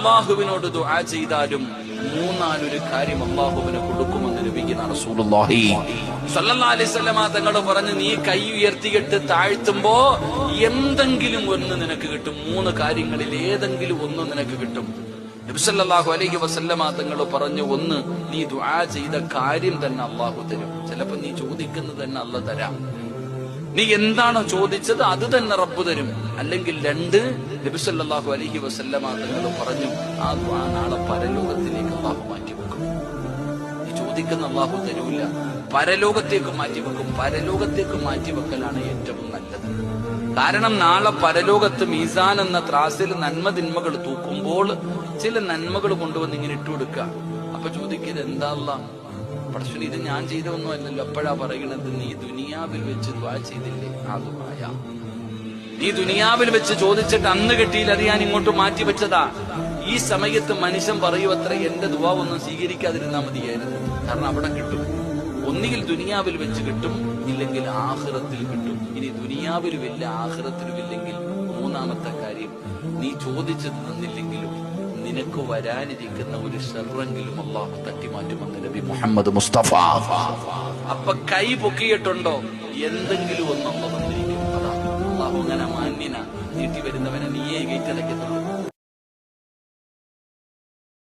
അള്ളാഹുവിനോട് ദുആ ചെയ്താലും മൂന്നാലൊരു കാര്യം അള്ളാഹുവിന് കൊടുക്കുമെന്ന് ലഭിക്കുന്ന തങ്ങൾ പറഞ്ഞു നീ കൈ ഉയർത്തിയിട്ട് താഴ്ത്തുമ്പോ എന്തെങ്കിലും ഒന്ന് നിനക്ക് കിട്ടും. മൂന്ന് കാര്യങ്ങളിൽ ഏതെങ്കിലും ഒന്ന് നിനക്ക് കിട്ടും. നബി സല്ലല്ലാഹു അലൈഹി വസല്ലം തങ്ങൾ പറഞ്ഞു ഒന്ന് നീ ദുആ ചെയ്ത കാര്യം തന്നെ അള്ളാഹു തരും. ചിലപ്പോ നീ ചോദിക്കുന്നത് തന്നെ അല്ല തരാം. നീ എന്താണോ ചോദിച്ചത് അത് തന്നെ റബ്ബ് തരും. അല്ലെങ്കിൽ രണ്ട് നബിസല്ലാഹു അലഹി വസല്ലമ തങ്ങൾ പറഞ്ഞു ആ നാളെ പരലോകത്തിലേക്ക് അള്ളാഹു മാറ്റിവെക്കും നീ ചോദിക്കുന്ന അള്ളാഹു തരൂല. പരലോകത്തേക്ക് മാറ്റിവെക്കും പരലോകത്തേക്ക് മാറ്റിവെക്കലാണ് ഏറ്റവും നല്ലത്. കാരണം നാളെ പരലോകത്ത് മീസാൻ എന്ന ത്രാസിൽ നന്മ തിന്മകൾ തൂക്കുമ്പോൾ ചില നന്മകൾ കൊണ്ടുവന്ന് ഇങ്ങനെ ഇട്ടുകൊടുക്കുക. അപ്പൊ ചോദിക്കരുത് എന്താ പടശ്വനി ഇത് ഞാൻ ചെയ്ത അല്ലല്ലോ അപ്പോഴാ പറയണത് നീ ദുനിയാവിൽ വെച്ച് ദ്വാ ചെയ്തില്ലേ? ആ ദുബായ നീ ദുനിയാവിൽ വെച്ച് ചോദിച്ചിട്ട് അന്ന് കിട്ടിയില്ല അത് ഞാൻ ഇങ്ങോട്ട് മാറ്റി വെച്ചതാ. ഈ സമയത്ത് മനുഷ്യൻ പറയൂ അത്ര എന്റെ ദുവാ ഒന്നും സ്വീകരിക്കാതിരുന്നാ മതിയായിരുന്നു. കാരണം അവിടെ കിട്ടും. ഒന്നുകിൽ ദുനിയാവിൽ വെച്ച് കിട്ടും ഇല്ലെങ്കിൽ ആഹ്റത്തിൽ കിട്ടും. ഇനി ദുനിയാവിലും ഇല്ല ആഹ്റത്തിലും ഇല്ലെങ്കിൽ മൂന്നാമത്തെ കാര്യം നീ ചോദിച്ചത് തന്നില്ലെങ്കിലും നിനക്ക് വരാനിരിക്കുന്ന ഒരു ഷെറെങ്കിലും അള്ളാഹു തട്ടിമാറ്റുമെന്ന് നബി മുഹമ്മദ് മുസ്തഫ. അപ്പൊ കൈ പൊക്കിയിട്ടുണ്ടോ? എന്തെങ്കിലും ഒന്നും വന്നിരിക്കും. അതാ. അള്ളാഹു അങ്ങനെ മാന്യന. നീട്ടി വരുന്നവനെ നീയേ കയറ്റിടയ്ക്കത്തുള്ളൂ